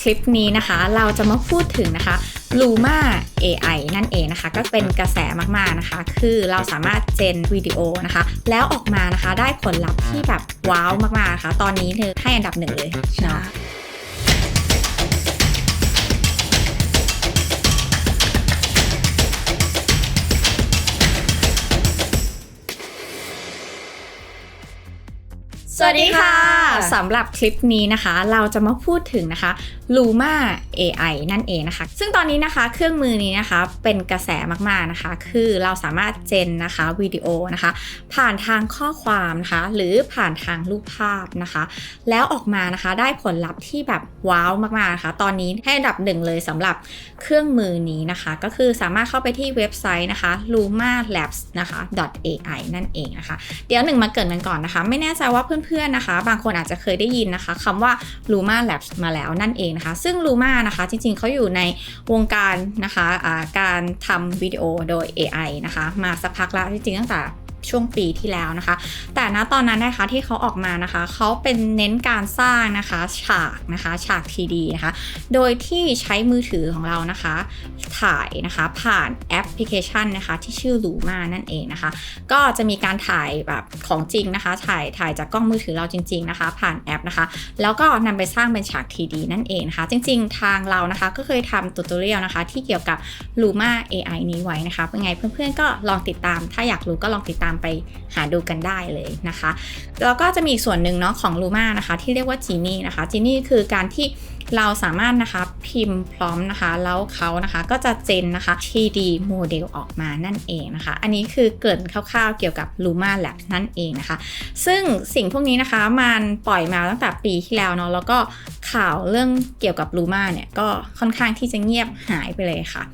คลิปนี้นะคะเราจะมาพูดถึงนะคะ Luma AI นั่นเองนะคะ ก็เป็นกระแสมากๆนะคะ คือเราสามารถเจนวิดีโอนะคะ แล้วออกมานะคะได้ผลลัพธ์ที่แบบว้าวมากๆนะคะตอนนี้เธอให้อันดับหนึ่งเลยเนาะสวัสดีค่ะ สำหรับคลิปนี้นะคะ เราจะมาพูดถึงนะคะ Luma AI นั่นเองนะคะ ซึ่งตอนนี้นะคะเครื่องมือนี้นะคะเป็นกระแสมากๆนะคะ คือเราสามารถเจนนะคะวิดีโอนะคะ ผ่านทางข้อความนะคะหรือผ่านทางรูปภาพนะคะ แล้วออกมานะคะได้ผลลัพธ์ที่แบบว้าวมากๆนะคะตอนนี้ให้อันดับหนึ่งเลยสำหรับเครื่องมือนี้นะคะ ก็คือสามารถเข้าไปที่เว็บไซต์นะคะ luma labs นะคะ .ai นั่นเองนะคะ เดี๋ยวหนึ่งมาเกิดกันก่อนนะคะ ไม่แน่ใจว่าเพื่อนๆนะคะ บางคนอาจจะเคยได้ยินนะคะคำว่า Luma Labs มาแล้วนั่นเองนะคะ ซึ่ง Luma นะคะจริงๆเขาอยู่ในวงการนะคะะการทำวิดีโอโดย AI นะคะ มาสักพักแล้วจริงๆตั้งแต่ ช่วงปีที่แล้วนะคะ แต่ณตอนนั้นนะคะที่เขาออกมานะคะ เขาเป็นเน้นการสร้างนะคะฉากนะคะฉาก TD นะคะ โดยที่ใช้มือถือของเรานะคะ ถ่ายนะคะผ่านแอปพลิเคชันนะคะ ที่ชื่อ Luma นั่นเองนะคะ ก็จะมีการถ่ายแบบของจริงนะคะ ถ่ายถ่ายจากกล้องมือถือเราจริง ๆนะคะ ผ่านแอปนะคะ แล้วก็นำไปสร้างเป็นฉาก TD นั่นเองนะคะ จริง ๆ ทางเรานะคะก็เคยทำตูตอเรียลนะคะ ที่เกี่ยวกับ Luma AI นี้ไว้นะคะเป็นไงเพื่อนๆก็ลองติดตาม ถ้าอยากรู้ก็ลองติดตามไปหาดูกันได้เลยนะคะ แล้วก็จะมีอีกส่วนหนึ่งเนาะของ Luma นะคะ ที่เรียกว่า Genie นะคะ Genie คือการที่เราสามารถนะคะพิมพ์พร้อมนะคะ แล้วเขานะคะก็จะเจนนะคะ 3D โมเดลออกมานั่นเองนะคะ อันนี้คือเกรินคร่าวๆเกี่ยวกับ Luma Lab นั่นเองนะคะ ซึ่งสิ่งพวกนี้นะคะมันปล่อยมาตั้งแต่ปีที่แล้วเนาะแล้วก็ข่าวเรื่องเกี่ยวกับ Luma เนี่ยก็ค่อนข้างที่จะเงียบหายไปเลยค่ะ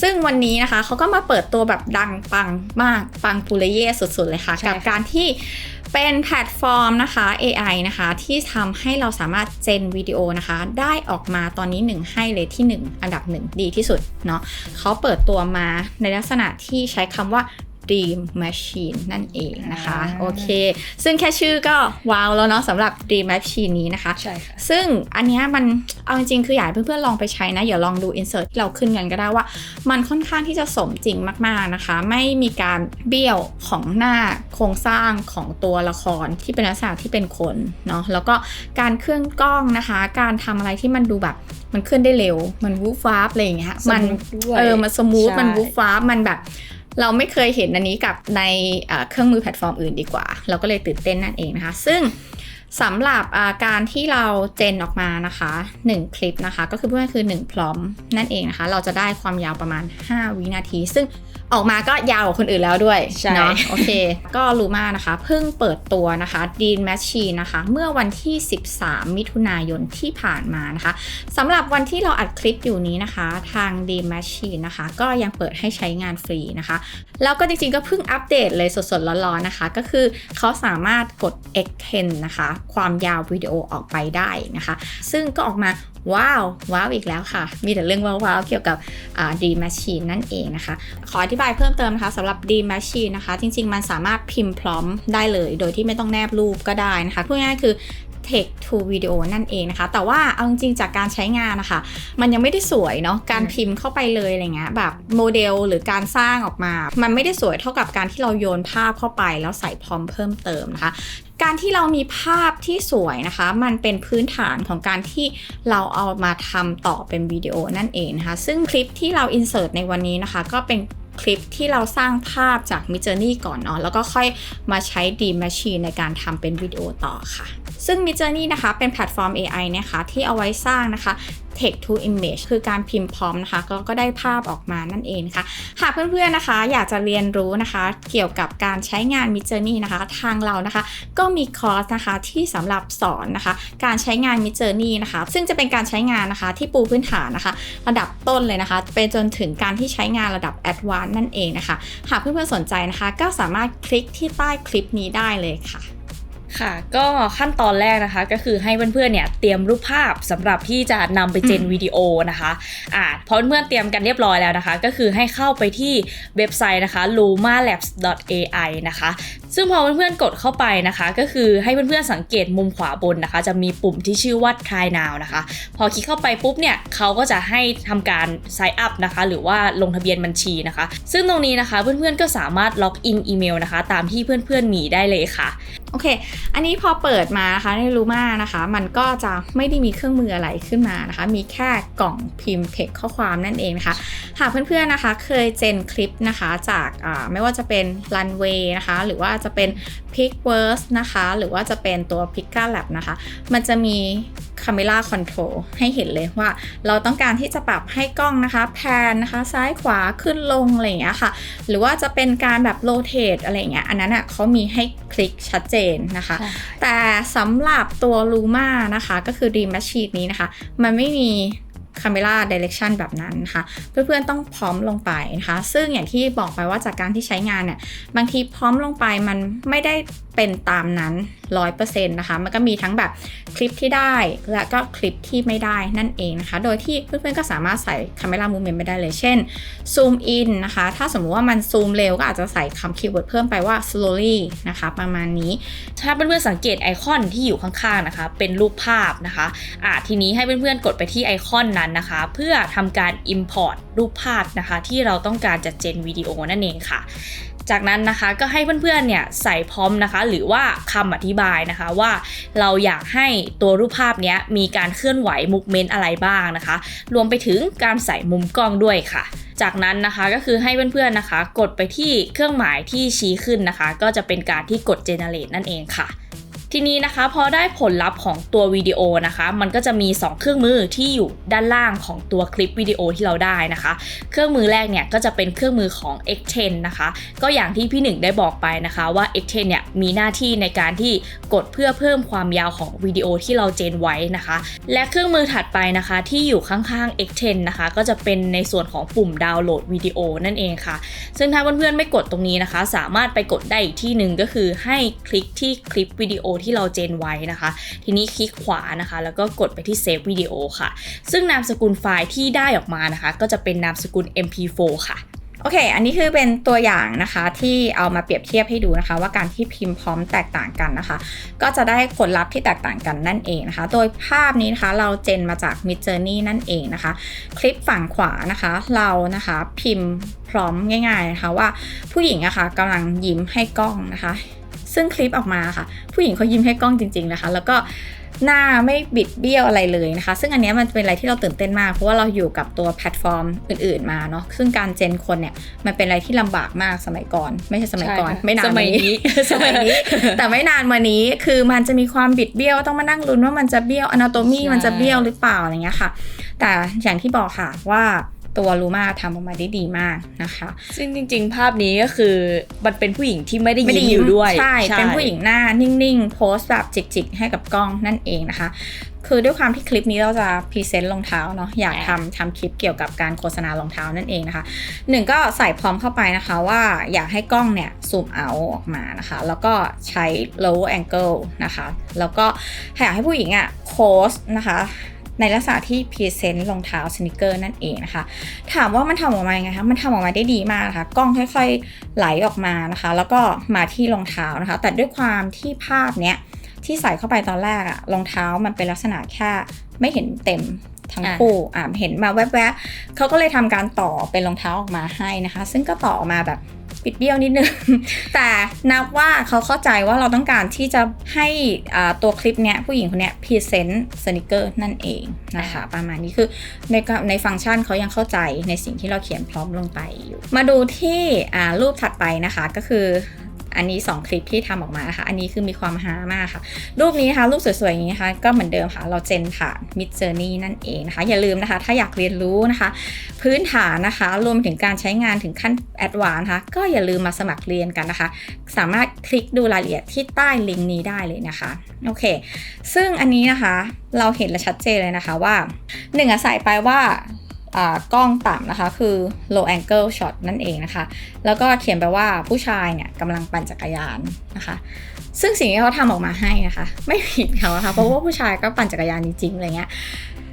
ซึ่งวันนี้นะคะเขาก็มาเปิดตัวแบบดังปังมากปังปุระเย่สุดๆเลยค่ะใช่กับการที่เป็นแพลตฟอร์มนะคะ AI นะคะ ที่ทำให้เราสามารถเจนวิดีโอนะคะ ได้ออกมาตอนนี้1ให้เลยที่ 1 อันดับ 1 ดีที่สุดเนาะเขาเปิดตัวมาในลักษณะที่ใช้คำว่า Dream Machine นั่นเองนะคะอ่าโอเค ซึ่งแค่ชื่อก็ว้าวแล้วเนาะสำหรับ Dream Machine นี้นะคะ ใช่ค่ะ ซึ่งอันเนี้ยมันเอาจริงๆ คืออยากให้เพื่อนๆ ลองไปใช้นะ อย่าลองดู insert ที่เราขึ้นกันก็ได้ว่า มันค่อนข้างที่จะสมจริงมากๆนะคะ ไม่มีการเบี้ยวของหน้าโครงสร้างของตัวละครที่เป็นลักษณะที่เป็นคนเนาะแล้วก็การเคลื่อนกล้องนะคะ การทำอะไรที่มันดูแบบมันเคลื่อนได้เร็ว มันวูฟฟ้าอะไรอย่างเงี้ย มัน smooth ด้วยเออ มันสมูทใช่มันวูฟฟ้ามันแบบ เราไม่เคยเห็นอันนี้กับในเครื่องมือแพลตฟอร์มอื่นดีกว่า เราก็เลยตื่นเต้นนั่นเองนะคะ ซึ่งสำหรับการที่เราเจนออกมานะคะ 1 คลิปนะคะ ก็คือเพื่อนคือ 1 พร้อมนั่นเองนะคะ เราจะได้ความยาวประมาณ 5 วินาที ซึ่ง ออกมาก็ยาวกว่าคนอื่นแล้วด้วยใช่เนาะโอเค ก็ลูมานะคะ เพิ่งเปิดตัวนะคะ Dean Machine นะคะ เมื่อวันที่ 13 มิถุนายนที่ผ่านมานะคะสำหรับวันที่เราอัดคลิปอยู่นี้นะคะ ทาง d Machine นะคะ ก็ยังเปิดให้ใช้งานฟรีนะคะ แล้วก็จริงๆก็เพิ่งอัปเดตเลยสดๆร้อนๆนะคะ ก็คือเขาสามารถกด extend นะคะ ความยาววิดีโอออกไปได้นะคะ ซึ่งก็ออกมา ว้าวว้าวอีกแล้วค่ะ มีแต่เรื่องว้าวๆเกี่ยวกับอ่า D Machine นั่นเองนะคะ ขออธิบายเพิ่มเติมนะคะสำหรับ D Machine นะคะ จริง ๆ มันสามารถพิมพ์พร้อมได้เลย โดยที่ไม่ต้องแนบรูปก็ได้นะคะพูดง่ายๆคือ Text to Video นั่นเองนะคะ แต่ว่าเอาจริงจากการใช้งานนะคะ มันยังไม่ได้สวยเนาะการพิมพ์เข้าไปเลยอะไรเงี้ยแบบโมเดลหรือการสร้างออกมา มันไม่ได้สวยเท่ากับการที่เราโยนภาพเข้าไปแล้วใส่พร้อมเพิ่มเติมนะคะ การที่เรามีภาพที่สวยนะคะ มันเป็นพื้นฐานของการที่เราเอามาทำต่อเป็นวิดีโอนั่นเองนะคะ ซึ่งคลิปที่เรา insert ในวันนี้นะคะ ก็เป็นคลิปที่เราสร้างภาพจาก Midjourney ก่อนเนาะแล้วก็ค่อยมาใช้ D Machine ในการทำเป็นวิดีโอต่อค่ะ ซึ่ง Midjourney นะคะ เป็นแพลตฟอร์ม AI นะคะที่เอาไว้สร้างนะคะ text to image คือการพิมพ์พร้อมนะคะก็ก็ได้ภาพออกมานั่นเองนะคะหากเพื่อนๆนะคะ อยากจะเรียนรู้นะคะ เกี่ยวกับการใช้งาน Midjourney นะคะ ทางเรานะคะ ก็มีคอร์สนะคะที่สำหรับสอนนะคะ การใช้งาน Midjourney นะคะ ซึ่งจะเป็นการใช้งานนะคะที่ปูพื้นฐานนะคะ ระดับต้นเลยนะคะ ไปจนถึงการที่ใช้งานระดับ Advanced นั่นเองนะคะ หากเพื่อนๆสนใจนะคะ ก็สามารถคลิกที่ใต้คลิปนี้ได้เลยค่ะ ค่ะ ก็ขั้นตอนแรกนะคะก็คือให้เพื่อนๆเนี่ยเตรียมรูปภาพสำหรับที่จะนำไปเจนวิดีโอนะคะอ่าพอเพื่อนๆเตรียมกันเรียบร้อยแล้วนะคะ ก็คือให้เข้าไปที่เว็บไซต์นะคะ lumalabs.ai นะคะ ซึ่งพอเพื่อนๆกดเข้าไปนะคะ ก็คือให้เพื่อนๆสังเกตมุมขวาบนนะคะ จะมีปุ่มที่ชื่อว่า try now นะคะ พอคลิกเข้าไปปุ๊บเนี่ยเขาก็จะให้ทำการ sign up นะคะ หรือว่าลงทะเบียนบัญชีนะคะ ซึ่งตรงนี้นะคะเพื่อนๆก็สามารถล็อกอินอีเมลนะคะ ตามที่เพื่อนๆมีได้เลยค่ะ โอเค อันนี้พอเปิดมานะคะในรูมานะคะ มันก็จะไม่ได้มีเครื่องมืออะไรขึ้นมานะคะ มีแค่กล่องพิมพ์เทคข้อความนั่นเองนะคะ หากเพื่อนๆนะคะ เคยเจนคลิปนะคะจากไม่ว่าจะเป็น Runway นะคะ หรือว่าจะเป็น Picverse นะคะ หรือว่าจะเป็นตัว Picka Lab นะคะ มันจะมี Camera Control ให้เห็นเลยว่า เราต้องการที่จะปรับให้กล้องนะคะแพนนะคะ ซ้ายขวาขึ้นลงอะไรอย่างเงี้ยค่ะ หรือว่าจะเป็นการแบบโ o เ a t e อะไรอย่างเงี้ยอันนั้นอะเขามีให้คลิกชัดเจนนะคะ แต่สำหรับตัว Luma นะคะ ก็คือ Dream Machine นี้นะคะ มันไม่มี Camera Direction แบบนั้นนะคะเพื่อนๆต้องพร้อมลงไปนะคะ ซึ่งอย่างที่บอกไปว่าจากการที่ใช้งานเนี่ย บางทีพร้อมลงไปมันไม่ได้เป็นตามนั้น 100%นะคะ มันก็มีทั้งแบบคลิปที่ได้ และก็คลิปที่ไม่ได้นั่นเองนะคะ โดยที่เพื่อนๆก็สามารถใส่ Camera Movement ไม่ได้เลย เช่น Zoom in นะคะ ถ้าสมมุติว่ามันซูมเร็วก็อาจจะใส่คำคีย์เวิร์ดเพิ่มไปว่า slowly นะคะประมาณนี้ ถ้าเพื่อนๆสังเกตไอคอนที่อยู่ข้างๆนะคะ เป็นรูปภาพนะคะอ่าทีนี้ให้เพื่อนๆกดไปที่ไอคอนนั้นนะคะ เพื่อทำการ Import รูปภาพนะคะ ที่เราต้องการจะเจนวิดีโอนั่นเองค่ะ จากนั้นนะคะก็ให้เพื่อนๆเนี่ยใส่พร้อมนะคะ หรือว่าคำอธิบายนะคะว่า เราอยากให้ตัวรูปภาพเนี้ยมีการเคลื่อนไหวมุกเมนต์อะไรบ้างนะคะ รวมไปถึงการใส่มุมกล้องด้วยค่ะจากนั้นนะคะก็คือให้เพื่อนๆนะคะ กดไปที่เครื่องหมายที่ชี้ขึ้นนะคะ ก็จะเป็นการที่กด generate นั่นเองค่ะ ทีนี้นะคะพอได้ผลลัพธ์ของตัววิดีโอนะคะ มันก็จะมี 2 เครื่องมือที่อยู่ด้านล่างของตัวคลิปวิดีโอที่เราได้นะคะ เครื่องมือแรกเนี่ยก็จะเป็นเครื่องมือของ X10 นะคะ ก็อย่างที่พี่หนึ่งได้บอกไปนะคะว่า X10 เนี่ยมีหน้าที่ในการที่กดเพื่อเพิ่มความยาวของวิดีโอที่เราเจนไว้นะคะ และเครื่องมือถัดไปนะคะที่อยู่ข้างๆ X10 นะคะ ก็จะเป็นในส่วนของปุ่มดาวน์โหลดวิดีโอนั่นเองค่ะ ซึ่งถ้าเพื่อนๆไม่กดตรงนี้นะคะ สามารถไปกดได้อีกที่หนึ่งก็คือให้คลิกที่คลิปวิดีโอที่เราเจนไว้นะคะ ทีนี้คลิกขวานะคะ แล้วก็กดไปที่เซฟวิดีโอค่ะ ซึ่งนามสกุลไฟล์ที่ได้ออกมานะคะ ก็จะเป็นนามสกุล mp4 ค่ะโอเค อันนี้คือเป็นตัวอย่างนะคะที่เอามาเปรียบเทียบให้ดูนะคะ ว่าการที่พิมพ์พร้อมแตกต่างกันนะคะ ก็จะได้ผลลัพธ์ที่แตกต่างกันนั่นเองนะคะ โดยภาพนี้นะคะเราเจนมาจาก Mid Journey นั่นเองนะคะ คลิปฝั่งขวานะคะ เรานะคะพิมพ์พร้อมง่าย ๆ นะคะว่าผู้หญิงอะคะ่ะกำลังยิ้มให้กล้องนะคะ ซึ่งคลิปออกมาค่ะ ผู้หญิงเขายิ้มให้กล้องจริง ๆนะคะ แล้วก็หน้าไม่บิดเบี้ยวอะไรเลยนะคะ ซึ่งอันเนี้ยมันเป็นอะไรที่เราตื่นเต้นมาก เพราะว่าเราอยู่กับตัวแพลตฟอร์มอื่นๆมาเนาะซึ่งการเจนคนเนี่ยมันเป็นอะไรที่ลำบากมากสมัยก่อน ไม่ใช่สมัยก่อนใช่ค่ะไม่นานสมัยมานี้สมัยนี้ แต่ไม่นานมานี้คือมันจะมีความบิดเบี้ยวต้องมานั่งลุ้นว่ามันจะเบี้ยวอนาโตมีใช่มันจะเบี้ยวหรือเปล่าอะไรเงี้ยค่ะ แต่อย่างที่บอกค่ะว่า ตัวลูมาทำออกมาได้ดีมากนะคะ ซึ่งจริง ๆ ภาพนี้ก็คือมันเป็นผู้หญิงที่ไม่ได้ยิ้มอยู่ด้วย ใช่ เป็นผู้หญิงหน้านิ่งๆ โพสต์แบบจิกๆ ให้กับกล้องนั่นเองนะคะ คือด้วยความที่คลิปนี้เราจะพรีเซนต์รองเท้าเนาะอยากทำทำคลิปเกี่ยวกับการโฆษณารองเท้านั่นเองนะคะหนึ่งก็ใส่พร้อมเข้าไปนะคะว่าอยากให้กล้องเนี่ยซูมเอาออกมานะคะ แล้วก็ใช้ low angle นะคะ แล้วก็อยากให้ผู้หญิงอะ่ะโพสต์นะคะ ในลักษณะที่พรีเซนต์รองเท้าสนิเกอร์นั่นเองนะคะ ถามว่ามันทำออกมายังไงคะมันทำออกมาได้ดีมากนะคะกล้องค่อยๆไหลออกมานะคะ แล้วก็มาที่รองเท้านะคะ แต่ด้วยความที่ภาพเนี้ยที่ใส่เข้าไปตอนแรกอะรองเท้ามันเป็นลักษณะแค่ไม่เห็นเต็มทั้งอะคู่อ่าเห็นมาแวบๆเขาก็เลยทำการต่อเป็นรองเท้าออกมาให้นะคะ ซึ่งก็ต่อออกมาแบบ ปิดเบี้ยวนิดนึง แต่นับว่าเขาเข้าใจว่าเราต้องการที่จะให้อ่าตัวคลิปเนี้ยผู้หญิงคนเนี้ยพรีเซนต์สนิเกอร์นั่นเองนะคะประมาณนี้คือในกในฟังก์ชันเขายังเข้าใจในสิ่งที่เราเขียนพร้อมลงไปอยู่ มาดูที่อ่ารูปถัดไปนะคะก็คือ อันนี้ 2 คลิปที่ทำออกมานะคะอันนี้คือมีความฮามากค่ะ รูปนี้นะคะรูปสวยๆอย่างนี้นะคะก็เหมือนเดิมค่ะ เราเจนผ่าน Mid Journey นั่นเองนะคะ อย่าลืมนะคะ ถ้าอยากเรียนรู้นะคะ พื้นฐานนะคะ รวมถึงการใช้งานถึงขั้นแอดวานนะคะก็อย่าลืมมาสมัครเรียนกันนะคะ สามารถคลิกดูรายละเอียดที่ใต้ลิงก์นี้ได้เลยนะคะโอเค ซึ่งอันนี้นะคะเราเห็นและชัดเจนเลยนะคะว่าหนึ่งอะใส่ไปว่า กล้องต่ำนะคะ คือ low angle shot นั่นเองนะคะ แล้วก็เขียนไปว่าผู้ชายเนี่ยกำลังปั่นจักรยานนะคะ ซึ่งสิ่งที่เขาทำออกมาให้นะคะ ไม่ผิดเขานะคะเพราะว่าผู้ชายก็ปั่นจักรยานจริงๆอะไรเงี้ย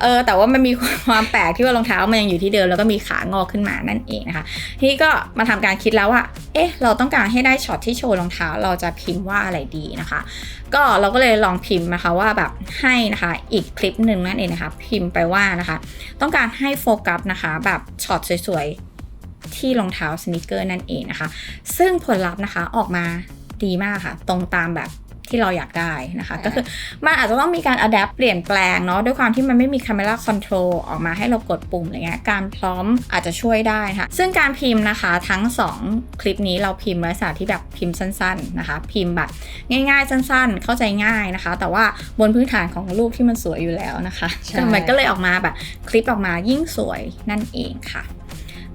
เออแต่ว่ามันมีความแปลกที่ว่ารองเท้ามันยังอยู่ที่เดิมแล้วก็มีขางอขึ้นมานั่นเองนะคะทีนี้ก็มาทำการคิดแล้วว่า เอ๊ะ เราต้องการให้ได้ช็อตที่โชว์รองเท้าเราจะพิมพ์ว่าอะไรดีนะคะ ก็เราก็เลยลองพิมพ์นะคะว่าแบบให้นะคะอีกคลิปหนึ่งนั่นเองนะคะพิมพ์ไปว่านะคะ ต้องการให้โฟกัสนะคะ แบบช็อตสวยๆที่รองเท้าสนิเกอร์นั่นเองนะคะ ซึ่งผลลัพธ์นะคะออกมาดีมากค่ะ ตรงตามแบบ ที่เราอยากได้นะคะ ก็คือมันอาจจะต้องมีการอัดแอปเปลี่ยนแปลงเนาะด้วยความที่มันไม่มี Camera Control ออกมาให้เรากดปุ่มอะไรเงี้ยการพร้อมอาจจะช่วยได้ค่ะ ซึ่งการพิมพ์นะคะทั้ง 2 คลิปนี้เราพิมพ์ลักษณะที่แบบพิมพ์สั้น ๆนะคะ พิมพ์แบบง่ายๆ สั้นๆ เข้าใจง่ายนะคะ แต่ว่าบนพื้นฐานของรูปที่มันสวยอยู่แล้วนะคะใช่ก็มันก็เลยออกมาแบบคลิปออกมายิ่งสวยนั่นเองค่ะ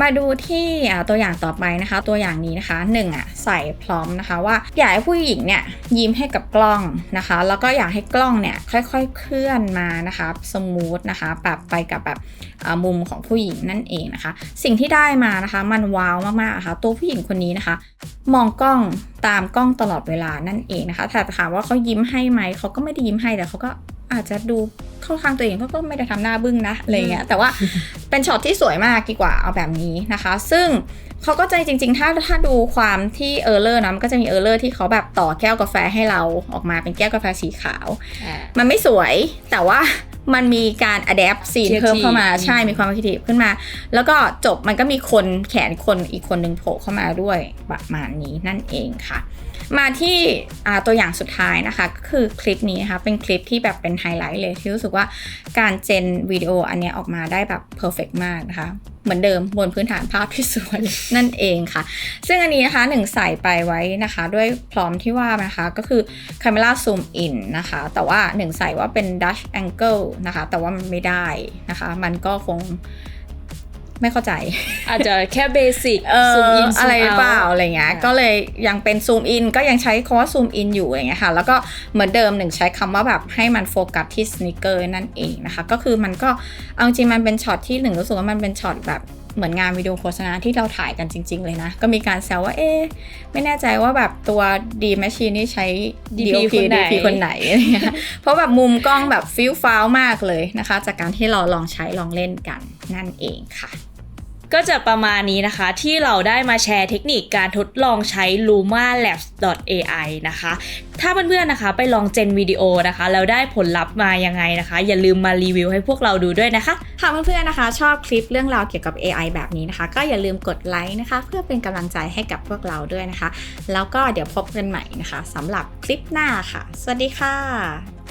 มาดูที่ตัวอย่างต่อไปนะคะ ตัวอย่างนี้นะคะหนึ่งอะใส่พร้อมนะคะว่าอยากให้ผู้หญิงเนี่ยยิ้มให้กับกล้องนะคะ แล้วก็อยากให้กล้องเนี่ยค่อยๆเคลื่อนมานะคะสมูทนะคะปรับไปกับแบบมุมของผู้หญิงนั่นเองนะคะ สิ่งที่ได้มานะคะมันว้าวมากๆนะคะตัวผู้หญิงคนนี้นะคะ มองกล้องตามกล้องตลอดเวลานั่นเองนะคะแต่ถามว่าเขายิ้มให้ไหมเขาก็ไม่ได้ยิ้มให้แต่เขาก็ อาจจะดูเข้าข้างตัวเองเขาก็ไม่ได้ทำหน้าบึ้งนะอะไรเงี้ยแต่ว่าเป็นช็อตที่สวยมากดีกว่าเอาแบบนี้นะคะ ซึ่งเขาก็ใจจริง ๆ ถ้าถ้าดูความที่เออร์เลอร์นะมันก็จะมีเออร์เลอร์ที่เขาแบบต่อแก้วกาแฟให้เราออกมาเป็นแก้วกาแฟสีขาว มันไม่สวยแต่ว่ามันมีการอัดแอปซีน Creative เพิ่มเข้ามาอืมใช่มีความคิดขึ้นมา แล้วก็จบมันก็มีคนแขนคนอีกคนหนึ่งโผล่เข้ามาด้วยประมาณนี้นั่นเองค่ะ มาที่ตัวอย่างสุดท้ายนะคะก็คือคลิปนี้นะคะเป็นคลิปที่แบบเป็นไฮไลท์เลยที่รู้สึกว่าการเจนวิดีโออันนี้ออกมาได้แบบเพอร์เฟกมากนะคะเหมือนเดิมบนพื้นฐานภาพที่สวยนั่นเองค่ะ ซึ่งอันนี้นะคะหนึ่งใส่ไปไว้นะคะ ด้วยพร้อมที่ว่านะคะก็คือ Camera Zoom In นะคะ แต่ว่าหนึ่งใส่ว่าเป็น Dutch Angle นะคะ แต่ว่ามันไม่ได้นะคะ มันก็คง ไม่เข้าใจ อาจจะแค่เบสิกเออซูมอินอะไรหรือเปล่าอะไรเงี้ยอ่าก็เลยยังเป็นซูมอินก็ยังใช้คำว่าซูมอินอยู่อะไรเงี้ยค่ะ แล้วก็เหมือนเดิมหนึ่งใช้คำว่าแบบให้มันโฟกัสที่สนิเกอร์นั่นเองนะคะ ก็คือมันก็เอาจริงมันเป็นช็อตที่หนึ่งรู้สึกว่ามันเป็นช็อตแบบเหมือนงานวิดีโอโฆษณาที่เราถ่ายกันจริง ๆ เลยนะ ก็มีการแซวว่าเอ๊ะไม่แน่ใจว่าแบบตัว D Machine นี่ใช้ DP DOP คนไหน DP คนไหนอะไรเงี้ยเพราะแบบมุมกล้องแบบฟิลฟ้าวมากเลยนะคะ จากการที่เราลองใช้ลองเล่นกันนั่นเองค่ะ ก็จะประมาณนี้นะคะที่เราได้มาแชร์เทคนิคการทดลองใช้ Luma Labs AI นะคะ ถ้าเพื่อนๆนะคะ ไปลองเจนวิดีโอนะคะ แล้วได้ผลลัพธ์มายังไงนะคะ อย่าลืมมารีวิวให้พวกเราดูด้วยนะคะหากเพื่อนๆนะคะ ชอบคลิปเรื่องราวเกี่ยวกับ AI แบบนี้นะคะ ก็อย่าลืมกดไลค์นะคะ เพื่อเป็นกำลังใจให้กับพวกเราด้วยนะคะ แล้วก็เดี๋ยวพบกันใหม่นะคะสำหรับคลิปหน้าค่ะ สวัสดีค่ะ